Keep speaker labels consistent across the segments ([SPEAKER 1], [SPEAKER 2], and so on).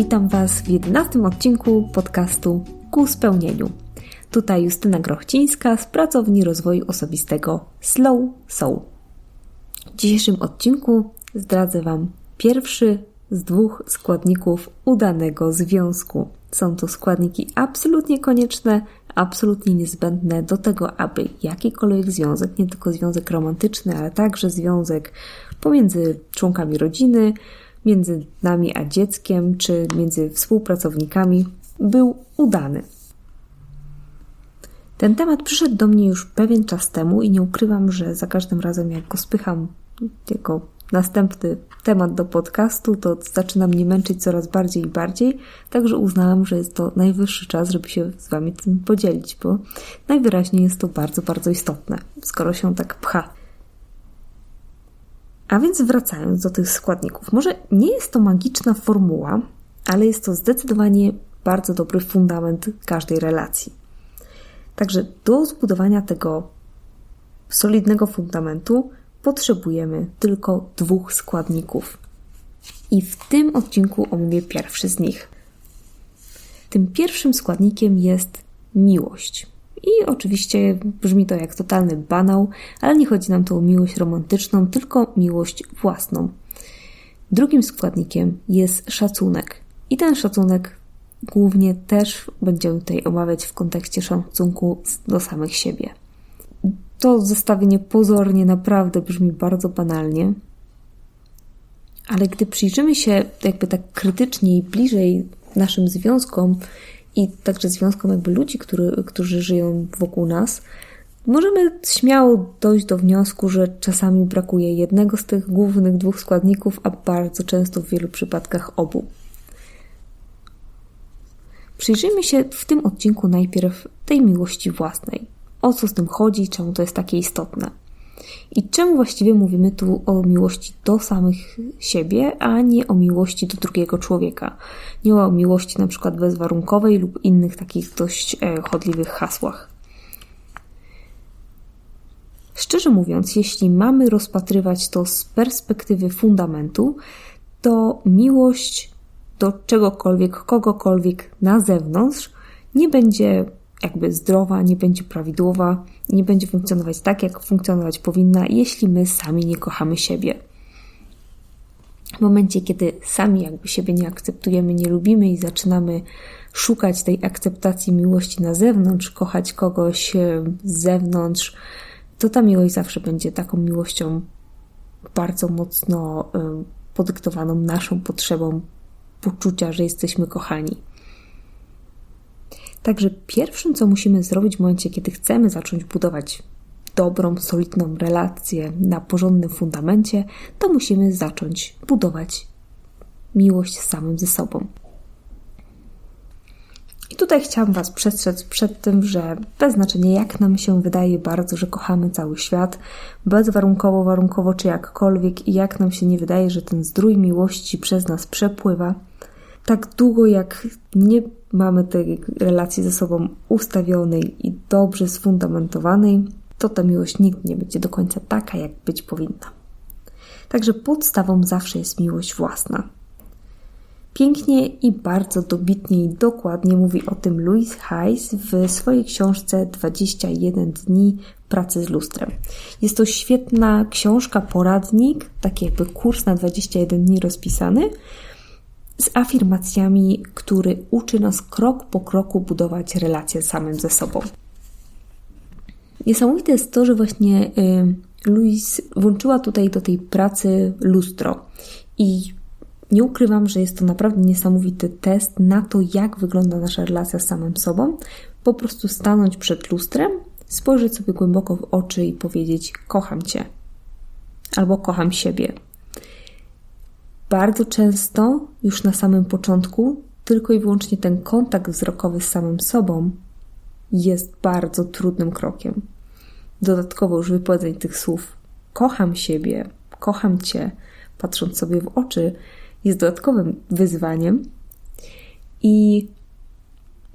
[SPEAKER 1] Witam Was w 11 odcinku podcastu Ku spełnieniu. Tutaj Justyna Grochcińska z pracowni rozwoju osobistego Slow Soul. W dzisiejszym odcinku zdradzę Wam pierwszy z dwóch składników udanego związku. Są to składniki absolutnie konieczne, absolutnie niezbędne do tego, aby jakikolwiek związek, nie tylko związek romantyczny, ale także związek pomiędzy członkami rodziny, między nami a dzieckiem, czy między współpracownikami, był udany. Ten temat przyszedł do mnie już pewien czas temu i nie ukrywam, że za każdym razem, jak go spycham jako następny temat do podcastu, to zaczyna mnie męczyć coraz bardziej i bardziej, także uznałam, że jest to najwyższy czas, żeby się z Wami tym podzielić, bo najwyraźniej jest to bardzo, bardzo istotne, skoro się tak pcha. A więc wracając do tych składników, może nie jest to magiczna formuła, ale jest to zdecydowanie bardzo dobry fundament każdej relacji. Także do zbudowania tego solidnego fundamentu potrzebujemy tylko dwóch składników. I w tym odcinku omówię pierwszy z nich. Tym pierwszym składnikiem jest miłość. I oczywiście brzmi to jak totalny banał, ale nie chodzi nam tu o miłość romantyczną, tylko miłość własną. Drugim składnikiem jest szacunek. I ten szacunek głównie też będziemy tutaj omawiać w kontekście szacunku do samych siebie. To zestawienie pozornie naprawdę brzmi bardzo banalnie, ale gdy przyjrzymy się jakby tak krytycznie i bliżej naszym związkom i także związkom jakby ludzi, który, którzy żyją wokół nas, możemy śmiało dojść do wniosku, że czasami brakuje jednego z tych głównych dwóch składników, a bardzo często w wielu przypadkach obu. Przyjrzyjmy się w tym odcinku najpierw tej miłości własnej. O co z tym chodzi, czemu to jest takie istotne. I czemu właściwie mówimy tu o miłości do samych siebie, a nie o miłości do drugiego człowieka? Nie o miłości na przykład bezwarunkowej lub innych takich dość e, chodliwych hasłach. Szczerze mówiąc, jeśli mamy rozpatrywać to z perspektywy fundamentu, to miłość do czegokolwiek, kogokolwiek na zewnątrz nie będzie jakby zdrowa, nie będzie prawidłowa, nie będzie funkcjonować tak, jak funkcjonować powinna, jeśli my sami nie kochamy siebie. W momencie, kiedy sami jakby siebie nie akceptujemy, nie lubimy i zaczynamy szukać tej akceptacji miłości na zewnątrz, kochać kogoś e, z zewnątrz, to ta miłość zawsze będzie taką miłością bardzo mocno e, podyktowaną naszą potrzebą poczucia, że jesteśmy kochani. Także pierwszym, co musimy zrobić w momencie, kiedy chcemy zacząć budować dobrą, solidną relację na porządnym fundamencie, to musimy zacząć budować miłość samym ze sobą. I tutaj chciałam Was przestrzec przed tym, że bez znaczenia jak nam się wydaje bardzo, że kochamy cały świat, bezwarunkowo, warunkowo czy jakkolwiek i jak nam się nie wydaje, że ten zdrój miłości przez nas przepływa, tak długo jak nie mamy tej relacji ze sobą ustawionej i dobrze sfundamentowanej, to ta miłość nigdy nie będzie do końca taka, jak być powinna. Także podstawą zawsze jest miłość własna. Pięknie i bardzo dobitnie i dokładnie mówi o tym Louis Hayes w swojej książce 21 dni pracy z lustrem. Jest to świetna książka, poradnik, taki jakby kurs na 21 dni rozpisany, z afirmacjami, który uczy nas krok po kroku budować relacje samym ze sobą. Niesamowite jest to, że właśnie y, Louise włączyła tutaj do tej pracy lustro i nie ukrywam, że jest to naprawdę niesamowity test na to, jak wygląda nasza relacja z samym sobą. Po prostu stanąć przed lustrem, spojrzeć sobie głęboko w oczy i powiedzieć: Kocham cię, albo kocham siebie, bardzo często, już na samym początku, tylko i wyłącznie ten kontakt wzrokowy z samym sobą jest bardzo trudnym krokiem. Dodatkowo już wypowiedzenie tych słów kocham siebie, kocham cię, patrząc sobie w oczy, jest dodatkowym wyzwaniem. I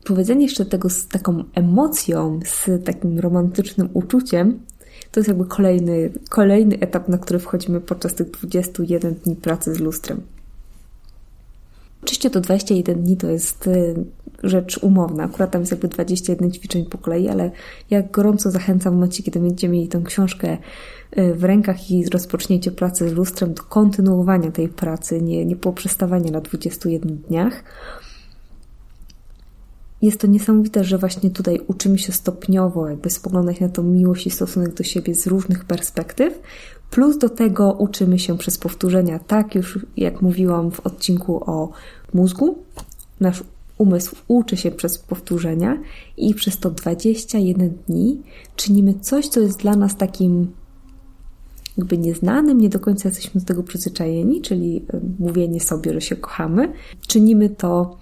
[SPEAKER 1] powiedzenie jeszcze tego z taką emocją, z takim romantycznym uczuciem, to jest jakby kolejny, kolejny etap, na który wchodzimy podczas tych 21 dni pracy z lustrem. Oczywiście to 21 dni to jest y, rzecz umowna. Akurat tam jest jakby 21 ćwiczeń po kolei, ale ja gorąco zachęcam w momencie, kiedy będziecie mieli tę książkę y, w rękach i rozpoczniecie pracę z lustrem, do kontynuowania tej pracy, nie, nie poprzestawania na 21 dniach. Jest to niesamowite, że właśnie tutaj uczymy się stopniowo, jakby spoglądać na tą miłość i stosunek do siebie z różnych perspektyw, plus do tego uczymy się przez powtórzenia, tak już jak mówiłam w odcinku o mózgu, nasz umysł uczy się przez powtórzenia i przez to 21 dni czynimy coś, co jest dla nas takim jakby nieznanym, nie do końca jesteśmy do tego przyzwyczajeni, czyli mówienie sobie, że się kochamy. Czynimy to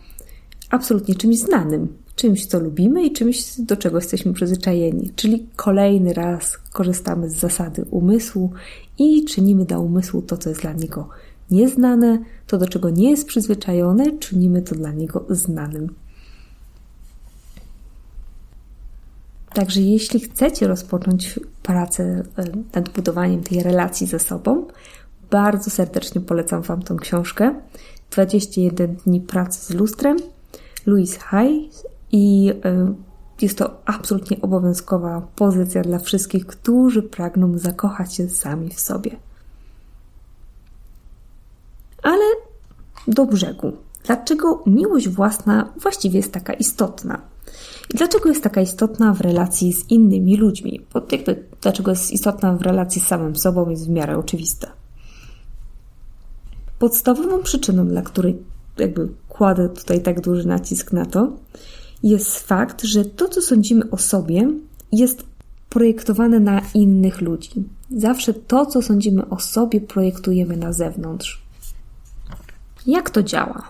[SPEAKER 1] absolutnie czymś znanym, czymś, co lubimy i czymś, do czego jesteśmy przyzwyczajeni. Czyli kolejny raz korzystamy z zasady umysłu i czynimy dla umysłu to, co jest dla niego nieznane, to do czego nie jest przyzwyczajone, czynimy to dla niego znanym. Także jeśli chcecie rozpocząć pracę nad budowaniem tej relacji ze sobą, bardzo serdecznie polecam Wam tą książkę 21 dni pracy z lustrem Louise Hay i e, jest to absolutnie obowiązkowa pozycja dla wszystkich, którzy pragną zakochać się sami w sobie. Ale do brzegu. Dlaczego miłość własna właściwie jest taka istotna? I dlaczego jest taka istotna w relacji z innymi ludźmi? Bo jakby dlaczego jest istotna w relacji z samym sobą jest w miarę oczywiste. Podstawową przyczyną, dla której jakby kładę tutaj tak duży nacisk na to, jest fakt, że to, co sądzimy o sobie, jest projektowane na innych ludzi. Zawsze to, co sądzimy o sobie, projektujemy na zewnątrz. Jak to działa?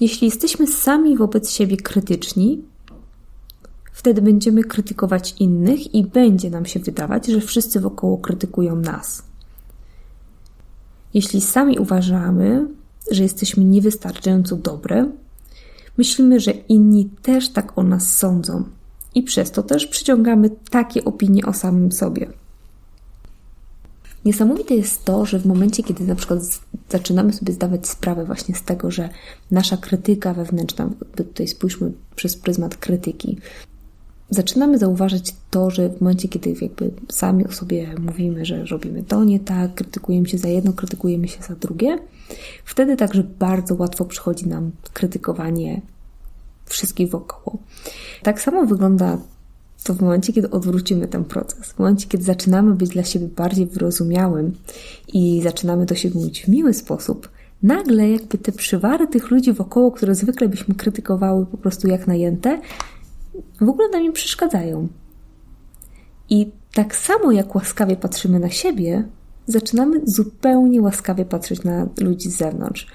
[SPEAKER 1] Jeśli jesteśmy sami wobec siebie krytyczni, wtedy będziemy krytykować innych i będzie nam się wydawać, że wszyscy wokoło krytykują nas. Jeśli sami uważamy, że jesteśmy niewystarczająco dobre, myślimy, że inni też tak o nas sądzą i przez to też przyciągamy takie opinie o samym sobie. Niesamowite jest to, że w momencie, kiedy na przykład zaczynamy sobie zdawać sprawę właśnie z tego, że nasza krytyka wewnętrzna, tutaj spójrzmy przez pryzmat krytyki, zaczynamy zauważyć to, że w momencie, kiedy jakby sami o sobie mówimy, że robimy to nie tak, krytykujemy się za jedno, krytykujemy się za drugie, wtedy także bardzo łatwo przychodzi nam krytykowanie wszystkich wokoło. Tak samo wygląda to w momencie, kiedy odwrócimy ten proces, w momencie, kiedy zaczynamy być dla siebie bardziej wyrozumiałym i zaczynamy do siebie mówić w miły sposób, nagle jakby te przywary tych ludzi wokoło, które zwykle byśmy krytykowały po prostu jak najęte, w ogóle nam nie przeszkadzają. I tak samo jak łaskawie patrzymy na siebie, zaczynamy zupełnie łaskawie patrzeć na ludzi z zewnątrz.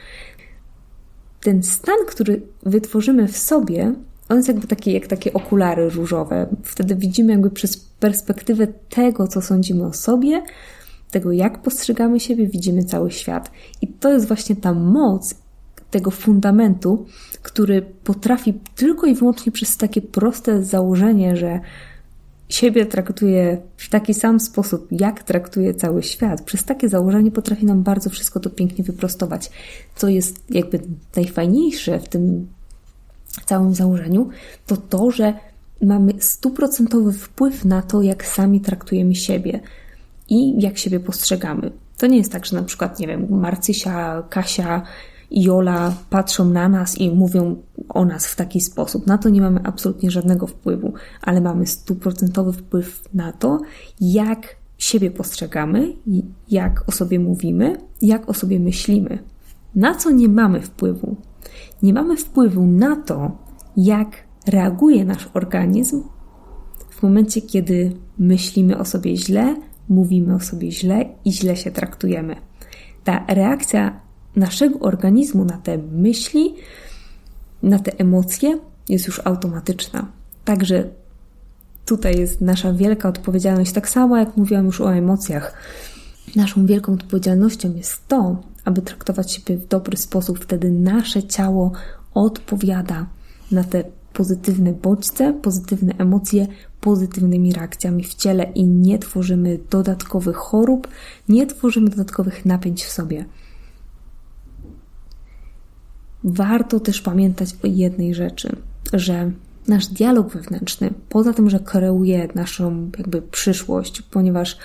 [SPEAKER 1] Ten stan, który wytworzymy w sobie, on jest jakby taki, jak takie okulary różowe. Wtedy widzimy jakby przez perspektywę tego, co sądzimy o sobie, tego, jak postrzegamy siebie, widzimy cały świat. I to jest właśnie ta moc tego fundamentu, który potrafi tylko i wyłącznie przez takie proste założenie, że siebie traktuje w taki sam sposób, jak traktuje cały świat, przez takie założenie potrafi nam bardzo wszystko to pięknie wyprostować. Co jest jakby najfajniejsze w tym całym założeniu, to to, że mamy stuprocentowy wpływ na to, jak sami traktujemy siebie i jak siebie postrzegamy. To nie jest tak, że na przykład, nie wiem, Marcysia, Kasia Jola patrzą na nas i mówią o nas w taki sposób. Na to nie mamy absolutnie żadnego wpływu, ale mamy stuprocentowy wpływ na to, jak siebie postrzegamy, jak o sobie mówimy, jak o sobie myślimy. Na co nie mamy wpływu? Nie mamy wpływu na to, jak reaguje nasz organizm w momencie, kiedy myślimy o sobie źle, mówimy o sobie źle i źle się traktujemy. Ta reakcja naszego organizmu na te myśli, na te emocje jest już automatyczna. Także tutaj jest nasza wielka odpowiedzialność, tak samo jak mówiłam już o emocjach. Naszą wielką odpowiedzialnością jest to, aby traktować siebie w dobry sposób. Wtedy nasze ciało odpowiada na te pozytywne bodźce, pozytywne emocje pozytywnymi reakcjami w ciele i nie tworzymy dodatkowych chorób, nie tworzymy dodatkowych napięć w sobie. Warto też pamiętać o jednej rzeczy, że nasz dialog wewnętrzny, poza tym, że kreuje naszą jakby przyszłość, ponieważ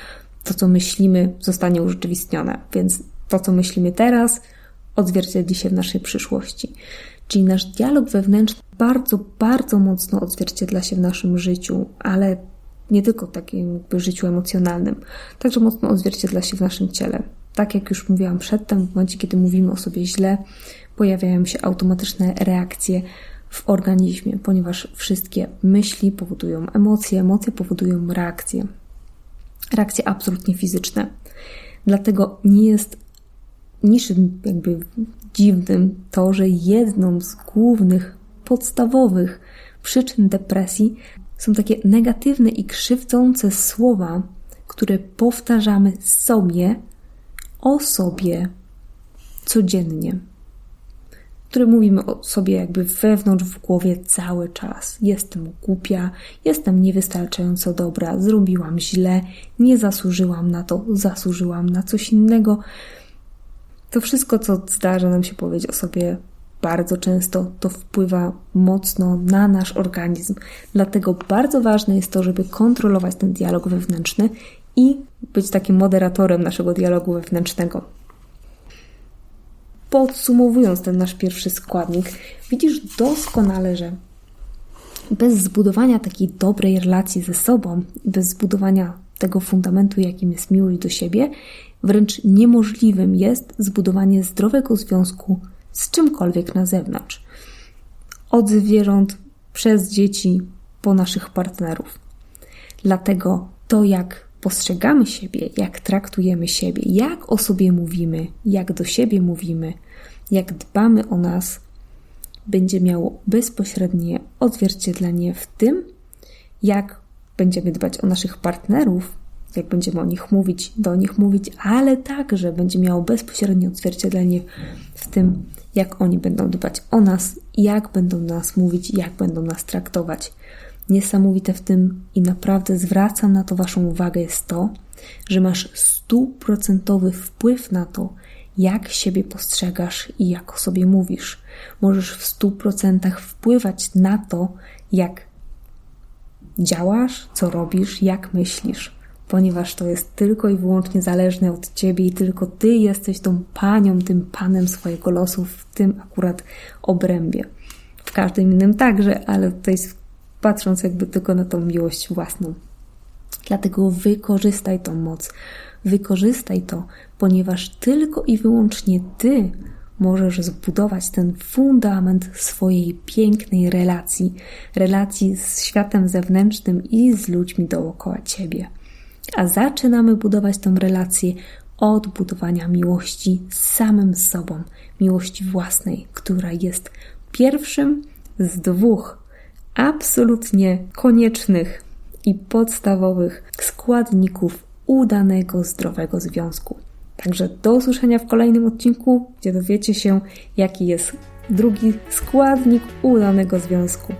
[SPEAKER 1] to, co myślimy, zostanie urzeczywistnione, więc to, co myślimy teraz, odzwierciedli się w naszej przyszłości. Czyli nasz dialog wewnętrzny bardzo, bardzo mocno odzwierciedla się w naszym życiu, ale nie tylko takim jakby życiu emocjonalnym, także mocno odzwierciedla się w naszym ciele. Tak jak już mówiłam przedtem, w momencie, kiedy mówimy o sobie źle, pojawiają się automatyczne reakcje w organizmie, ponieważ wszystkie myśli powodują emocje, emocje powodują reakcje. Reakcje absolutnie fizyczne. Dlatego nie jest niczym jakby dziwnym to, że jedną z głównych, podstawowych przyczyn depresji są takie negatywne i krzywdzące słowa, które powtarzamy sobie o sobie codziennie, które mówimy o sobie jakby wewnątrz w głowie cały czas. Jestem głupia, jestem niewystarczająco dobra, zrobiłam źle, nie zasłużyłam na to, zasłużyłam na coś innego. To wszystko, co zdarza nam się powiedzieć o sobie bardzo często, to wpływa mocno na nasz organizm. Dlatego bardzo ważne jest to, żeby kontrolować ten dialog wewnętrzny i być takim moderatorem naszego dialogu wewnętrznego. Podsumowując ten nasz pierwszy składnik, widzisz doskonale, że bez zbudowania takiej dobrej relacji ze sobą, bez zbudowania tego fundamentu, jakim jest miłość do siebie, wręcz niemożliwym jest zbudowanie zdrowego związku z czymkolwiek na zewnątrz. Od zwierząt, przez dzieci, po naszych partnerów. Dlatego to, jak postrzegamy siebie, jak traktujemy siebie, jak o sobie mówimy, jak do siebie mówimy, jak dbamy o nas, będzie miało bezpośrednie odzwierciedlenie w tym, jak będziemy dbać o naszych partnerów, jak będziemy o nich mówić, do nich mówić, ale także będzie miało bezpośrednie odzwierciedlenie w tym, jak oni będą dbać o nas, jak będą nas mówić, jak będą nas traktować. Niesamowite w tym i naprawdę zwracam na to Waszą uwagę jest to, że masz stuprocentowy wpływ na to, jak siebie postrzegasz i jak o sobie mówisz. Możesz w stu procentach wpływać na to, jak działasz, co robisz, jak myślisz, ponieważ to jest tylko i wyłącznie zależne od ciebie i tylko ty jesteś tą panią, tym panem swojego losu w tym akurat obrębie. W każdym innym także, ale tutaj patrząc jakby tylko na tą miłość własną. Dlatego wykorzystaj tą moc, wykorzystaj to, ponieważ tylko i wyłącznie Ty możesz zbudować ten fundament swojej pięknej relacji, relacji z światem zewnętrznym i z ludźmi dookoła Ciebie. A zaczynamy budować tą relację od budowania miłości z samym sobą, miłości własnej, która jest pierwszym z dwóch absolutnie koniecznych i podstawowych składników udanego, zdrowego związku. Także do usłyszenia w kolejnym odcinku, gdzie dowiecie się, jaki jest drugi składnik udanego związku.